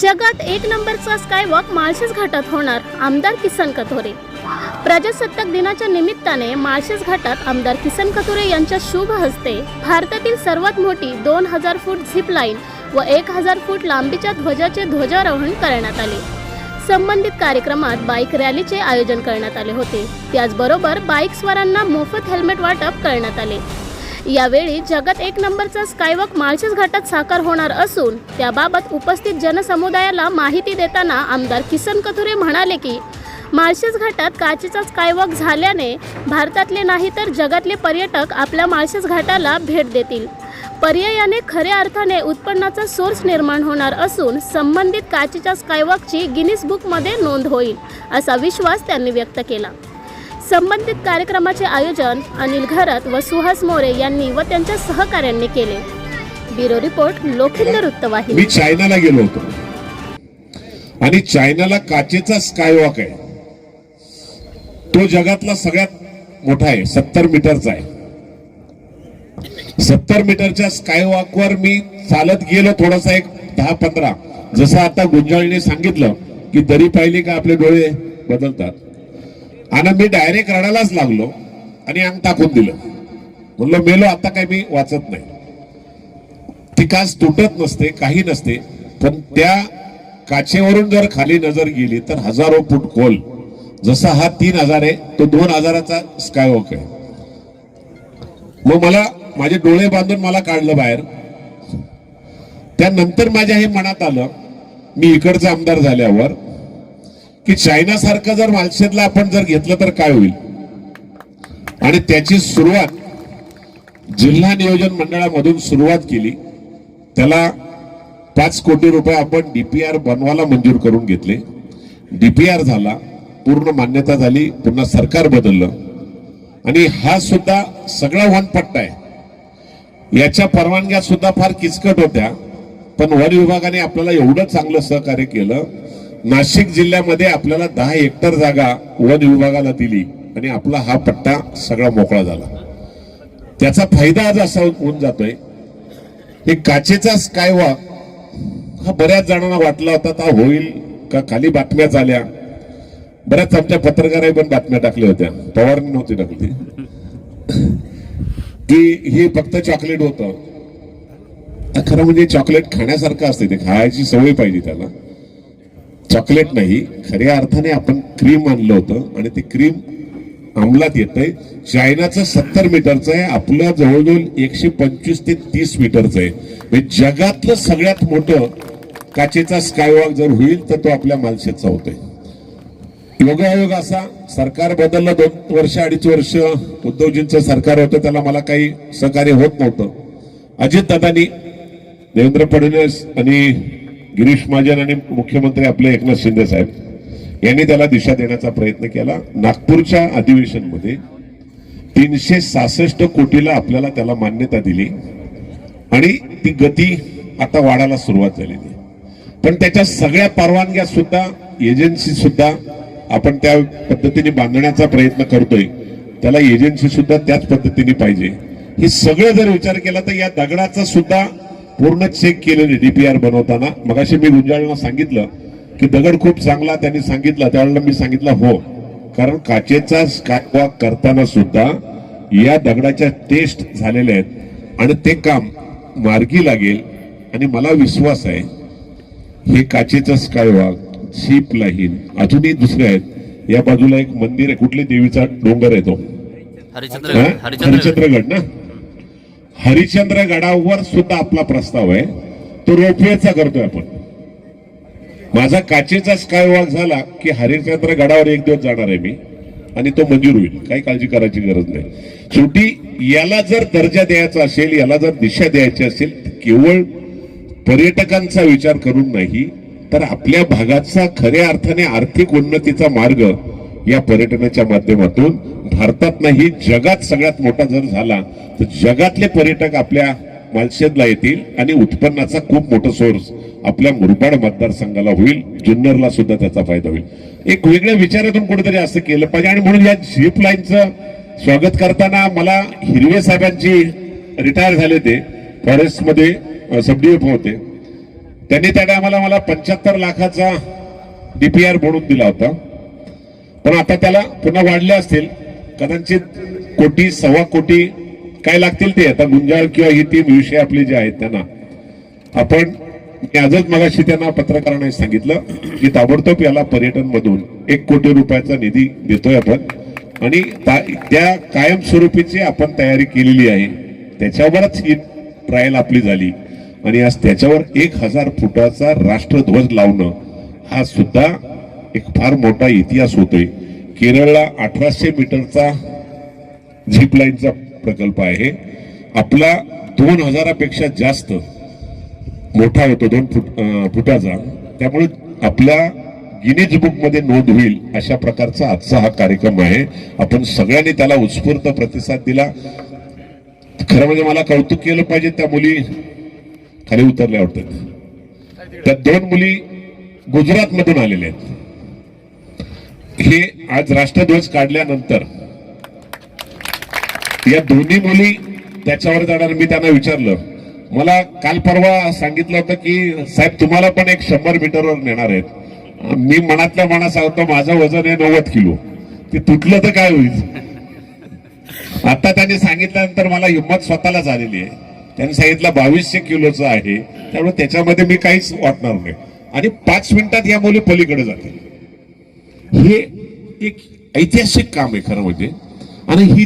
जगात एक नंबरचा स्कायवॉक माळशेज घाटात होणार आमदार किसन कथोरे. प्रजासत्ताक दिनाच्या निमित्ताने माळशेज घाटात आमदार किसन कथोरे यांच्या शुभ हस्ते भारतातील सर्वात मोठी दोन हजार फूट झिप लाईन व एक हजार फूट लांबीच्या ध्वजाचे ध्वजारोहण करण्यात आले. संबंधित कार्यक्रमात बाईक रॅलीचे आयोजन करण्यात आले होते. त्याचबरोबर बाईक स्वारांना मोफत हेल्मेट वाटप करण्यात आले. यावेळी जगात एक नंबरचा स्कायवॉक माळशेज घाटात साकार होणार असून त्याबाबत उपस्थित जनसमुदायाला माहिती देताना आमदार किसन कथुरे म्हणाले की माळशेज घाटात काचेचा स्कायवॉक झाल्याने भारतातले नाही तर जगातले पर्यटक आपल्या माळशेज घाटाला भेट देतील. पर्यायाने खऱ्या अर्थाने उत्पन्नाचा सोर्स निर्माण होणार असून संबंधित काचेच्या स्कायवॉकची गिनीस बुकमध्ये नोंद होईल असा विश्वास त्यांनी व्यक्त केला. संबंधित कार्यक्रमाचे आयोजन अनिल घरत व सुहास मोरे यांनी व त्यांच्या सहकाऱ्यांनी केले. ब्युरो रिपोर्ट लोखंड वृत्तवाहिनी. मी चायनाला गेलो होतो. आणि चायनाला काचेचा स्कायवॉक आहे. तो जगातला सगळ्यात मोठा आहे सत्तर मीटरचा आहे. सत्तर मीटरच्या स्कायवॉकवर मी चालत गेलो थोडासा एक दहा पंधरा. जसं आता गुंजाळीने सांगितलं की दरी पाहिली का आपले डोळे बदलतात. आणि मी डायरेक्ट रडायलाच लागलो आणि अंग टाकून दिलं. म्हणलं मेलो आता काही मी वाचत नाही. ती काच तुटत नसते काही नसते पण त्या काचेवरून जर खाली नजर गेली तर हजारो फूट खोल. जसा हा तीन हजार आहे तो दोन हजाराचा स्कायवॉक आहे. मग मला माझे डोळे बांधून मला काढलं बाहेर. त्यानंतर माझ्या हे मनात आलं मी इकडचा आमदार झाल्यावर की चायनासारखं जर मालशेदला आपण जर घेतलं तर काय होईल? आणि त्याची सुरुवात जिल्हा नियोजन मंडळामधून सुरुवात केली. त्याला पाच कोटी रुपये आपण डीपीआर बनवायला मंजूर करून घेतले. डीपीआर झाला पूर्ण मान्यता झाली पुन्हा सरकार बदललं. आणि हा सुद्धा सगळा वनपट्टा आहे. याच्या परवानग्या सुद्धा फार किचकट होत्या. पण वन विभागाने आपल्याला एवढं चांगलं सहकार्य केलं. नाशिक जिल्ह्यामध्ये आपल्याला दहा हेक्टर जागा वन विभागाला दिली आणि आपला हा पट्टा सगळा मोकळा झाला. त्याचा फायदा आज असा होऊन जातोय हे काचेचा स्कायवॉक हा बऱ्याच जणांना वाटला होता का होईल का? खाली बातम्या झाल्या बऱ्याच आमच्या पत्रकारांनी पण बातम्या टाकल्या होत्या. पवारने नव्हती टाकली. की हे फक्त चॉकलेट होतं. खरं म्हणजे चॉकलेट खाण्यासारखं असते ते खायची सवय पाहिजे त्याला. चॉकलेट नाही. खऱ्या अर्थाने आपण क्रीम आणलं होतं आणि ते क्रीम अंमलात येतंय. चायनाचं सत्तर मीटरचं आहे. आपलं जवळजवळ एकशे पंचवीस ते तीस मीटरचं आहे. म्हणजे जगातलं सगळ्यात मोठं काचेचा स्कायवॉक जर होईल तर तो आपल्या मालशेतचा होतोय. योगायोग असा. सरकार बदललं दोन वर्ष अडीच वर्ष उद्धवजींचं सरकार होतं. त्याला मला काही सहकार्य होत नव्हतं. अजितदादांनी देवेंद्र फडणवीस आणि गिरीश महाजन आणि मुख्यमंत्री आपले एकनाथ शिंदे साहेब यांनी त्याला दिशा देण्याचा प्रयत्न केला. नागपूरच्या अधिवेशनमध्ये तीनशे सहासष्ट कोटीला आपल्याला त्याला मान्यता दिली आणि ती गती आता वाढायला सुरुवात झालेली पण त्याच्या सगळ्या परवानग्या सुद्धा एजन्सी सुद्धा आपण त्या पद्धतीने बांधण्याचा प्रयत्न करतोय. त्याला एजन्सी सुद्धा त्याच पद्धतीने पाहिजे. हे सगळं जर विचार केला तर या दगडाचा सुद्धा पूर्ण चेक केलेले डीपीआर बनवताना मगाशी मी गुंजाळीला सांगितलं की दगड खूप चांगला त्यांनी सांगितलं त्यावेळेला मी सांगितलं हो. कारण काचेचा स्कायवॉक करताना सुद्धा या दगडाच्या टेस्ट झालेल्या आहेत आणि ते काम मार्गी लागेल आणि मला विश्वास आहे हे काचेचं स्कायवॉक झीप लाईन अजूनही दुसरे आहेत. या बाजूला एक मंदिर आहे कुठली देवीचा डोंगर आहे तो. हरिचंद्र हा? हरिचंद्र हरिश्चंद्रगड ना? हरिश्चंद्र गडावर सुद्धा आपला प्रस्ताव आहे. तो रोपवेचा करतोय आपण. माझा काचेचा स्काय वॉक झाला की हरिश्चंद्र गडावर एक दिवस जाणार आहे मी. आणि तो मंजूर होईल. काही काळजी करायची गरज नाही. शेवटी याला जर दर्जा द्यायचा असेल याला जर दिशा द्यायची असेल तर केवळ पर्यटकांचा विचार करून नाही तर आपल्या भागाचा खऱ्या अर्थाने आर्थिक उन्नतीचा मार्ग या पर्यटनाच्या माध्यमातून भारतात नाही जगात सगळ्यात मोठा जर झाला तर जगातले पर्यटक आपल्या मालशेदला येतील आणि उत्पन्नाचा खूप मोठा सोर्स आपल्या मुरबाड मतदारसंघाला होईल जुन्नरला सुद्धा त्याचा फायदा होईल. एक वेगळ्या विचारातून कुठेतरी असं केलं पाहिजे आणि म्हणून या झीप लाईनचं स्वागत करताना मला हिरवे साहेबांची रिटायर झाले ते फॉरेस्टमध्ये सब होते. त्यांनी त्या टायमाला मला पंच्याहत्तर लाखाचा डीपीआर म्हणून दिला होता. पण आता त्याला पुन्हा वाढले असतील. कदाचित कोटी सव्वा कोटी काय लागतील ते. आता गुंजाळ किंवा ही तीन विषय आपले जे आहेत त्यांना. आपण मी आजच मगाशी त्यांना पत्रकारांना सांगितलं की ताबडतोब याला पर्यटन मधून एक कोटी रुपयाचा निधी देतोय आपण. आणि त्या कायमस्वरूपीची आपण तयारी केलेली आहे. त्याच्यावरच ही ट्रायल आपली झाली. आणि आज त्याच्यावर एक हजार फुटाचा राष्ट्रध्वज लावणं हा सुद्धा एक फार मोठा इतिहास होतोय. केरळला अठराशे मीटरचा झिप लाईनचा प्रकल्प आहे. आपला दोन हजारापेक्षा जास्त मोठा होतो दोन फुट फुटाचा. त्यामुळे आपल्या गिनीज बुकमध्ये नोंद होईल अशा प्रकारचा आजचा हा कार्यक्रम आहे. आपण सगळ्यांनी त्याला उत्स्फूर्त प्रतिसाद दिला. खरं म्हणजे मला कौतुक केलं पाहिजे त्या मुली. खाली उतरल्या वाटतात त्या दोन मुली गुजरातमधून आलेल्या आहेत. हे आज राष्ट्रध्वज काढल्यानंतर या दोन्ही मुली त्याच्यावर जाणार मी त्यांना विचारलं. मला काल परवा सांगितलं होतं की साहेब तुम्हाला पण एक शंभर मीटरवर नेणार आहेत. मी मनातल्या मनात सांगतो माझं वजन आहे नव्वद किलो. ते तुटलं तर काय होईल? आता त्यांनी सांगितल्यानंतर मला हिंमत स्वतःलाच आलेली आहे. त्यांनी सांगितलं बावीसशे किलोचं आहे. त्यामुळे त्याच्यामध्ये मी काहीच वाटणार नाही. आणि पाच मिनिटात या मुली पलीकडे जातील. हे एक ऐतिहासिक काम आहे खरं म्हणजे. आणि ही